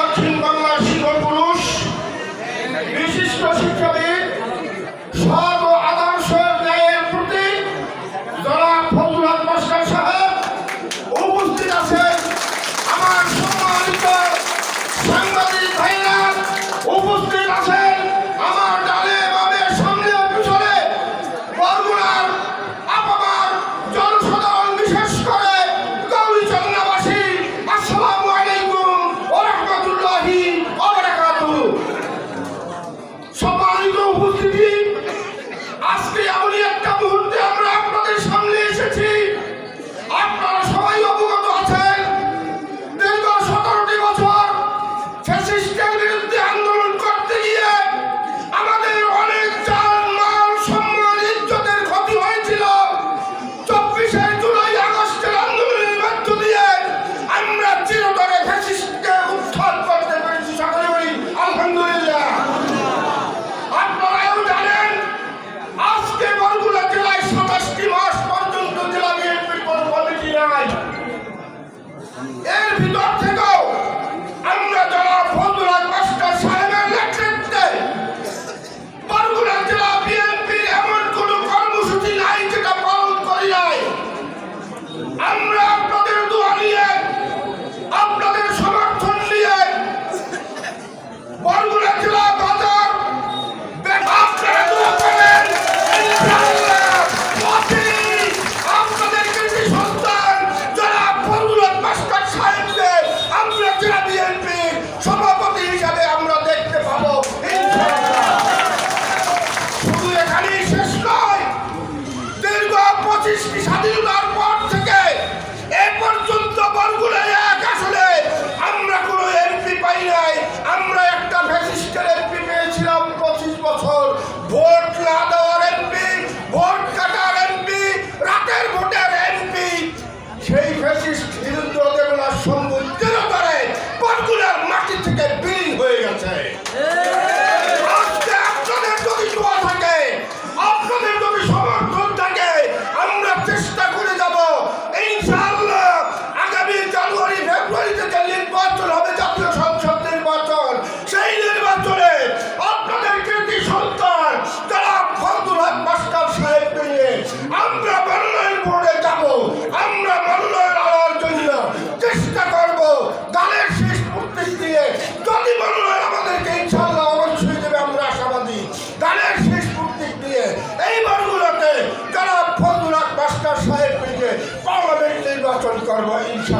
দক্ষিণ বাংলার শিকল পুরুষ বিশিষ্ট শিক্ষাবিদ সব আজকে আমার এর করব ইনশাল্লাহ।